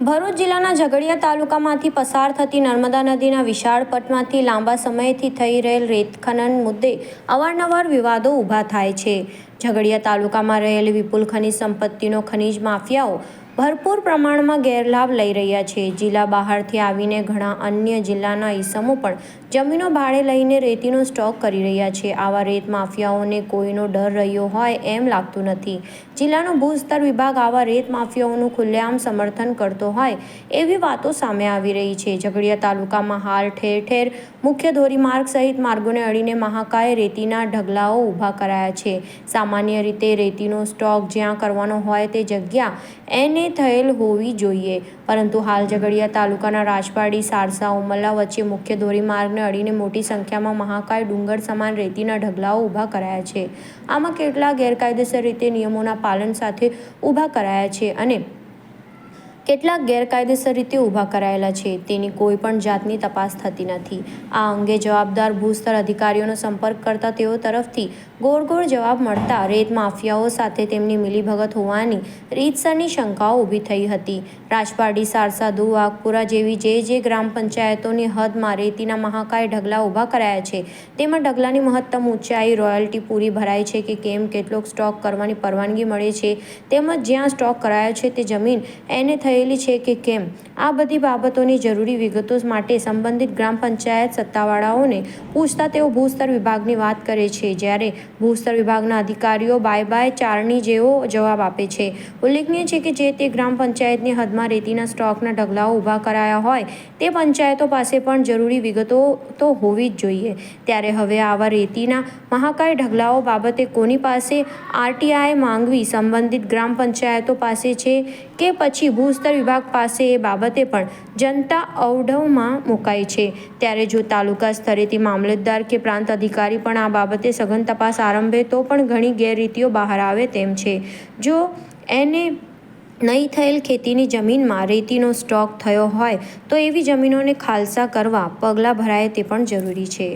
ભરૂચ જિલ્લાના ઝઘડિયા તાલુકામાંથી પસાર થતી નર્મદા નદીના વિશાળ પટમાંથી લાંબા સમયથી થઈ રહેલ રેત ખનન મુદ્દે અવારનવાર વિવાદો ઊભા થાય છે. ઝઘડિયા તાલુકામાં રહેલ વિપુલ ખનિજ સંપત્તિનો ખનિજ માફિયાઓ ભરપૂર પ્રમાણમાં ગેરલાભ લઈ રહ્યા છે. જિલ્લા બહારથી આવીને ઘણા અન્ય જિલ્લાના ઈસમો પણ જમીનો ભાડે લઈને રેતીનો સ્ટોક કરી રહ્યા છે. આવા રેત માફિયાઓને કોઈનો ડર રહ્યો હોય એમ લાગતું નથી. જિલ્લાનો ભૂસ્તર વિભાગ આવા રેત માફિયાઓનું ખુલ્લેઆમ સમર્થન કરતો હોય એવી વાતો સામે આવી રહી છે. ઝઘડિયા તાલુકામાં હાલ ઠેર ઠેર મુખ્ય ધોરીમાર્ગ સહિત માર્ગોને અડીને મહાકાય રેતીના ઢગલાઓ ઊભા કરાયા છે. સામાન્ય રીતે રેતીનો સ્ટોક જ્યાં કરવાનો હોય તે જગ્યા એને થયેલ હોવી જોઈએ. પરંતુ હાલ ઝઘડિયા તાલુકાના રાજપાડી, સારસા, ઉમલ્લા વચ્ચે મુખ્ય ધોરીમાર્ગને અડીને મોટી સંખ્યામાં મહાકાય ડુંગર સમાન રેતીના ઢગલાઓ ઊભા કરાયા છે. આમાં કેટલા ગેરકાયદેસર રીતે નિયમોના પાલન સાથે ઊભા કરાયા છે અને કેટલાક ગેરકાયદેસર રીતે ઊભા કરાયેલા છે. તેની કોઈ પણ જાતની તપાસ થતી નથી. આ અંગે જવાબદાર ભૂસ્તર અધિકારીઓનો સંપર્ક કરતા તેઓ તરફથી ગોળ ગોળ જવાબ મળતા રેત માફિયાઓ સાથે તેમની મિલીભગત હોવાની રીતસરની શંકાઓ ઊભી થઈ હતી. રાજપારડી સારસાદુ વાઘપુરા જેવી જે જે ગ્રામ પંચાયતોની હદમાં રેતીના મહાકાય ઢગલા ઊભા કરાયા છે, તેમાં ઢગલાની મહત્તમ ઊંચાઈ, રોયલ્ટી પૂરી ભરાય છે કે કેમ, કેટલોક સ્ટોક કરવાની પરવાનગી મળે છે, તેમજ જ્યાં સ્ટોક કરાયો છે તે જમીન એને થયેલી છે કે કેમ? આ બધી બાબતોની જરૂરી વિગતો માટે સંબંધિત ગ્રામ પંચાયત સત્તાવાળાઓને પૂછતા તેઓ ભૂસ્તર વિભાગની વાત કરે છે, જ્યારે ભૂસ્તર વિભાગના અધિકારીઓ બાય બાય ચારણી જેવો જવાબ આપે છે. ઉલ્લેખનીય છે કે જે તે ગ્રામ પંચાયતની હદમાં રેતીના સ્ટોકના ઢગલાઓ ઊભા કરાયા હોય, તે પંચાયતો પાસે પણ જરૂરી વિગતો તો હોવી જ જોઈએ. ત્યારે હવે આવા રેતીના મહાકાય ઢગલાઓ બાબતે કોની પાસે આરટીઆઈ માંગવી સંબંધિત ગ્રામ પંચાયતો પાસે છે કે પછી ભૂસ્તર વિભાગ પાસે એ બાબતે પણ જનતા અવઢવમાં મુકાઈ છે. ત્યારે જો તાલુકા સ્તરેથી મામલતદાર કે પ્રાંત અધિકારી પણ આ બાબતે સઘન તપાસ આરંભે તો પણ ઘણી ગેરરીતિઓ બહાર આવે તેમ છે. જો એને નહીં થયેલ ખેતીની જમીનમાં રેતીનો સ્ટોક થયો હોય તો એવી જમીનોને ખાલસા કરવા પગલાં ભરાય તે પણ જરૂરી છે.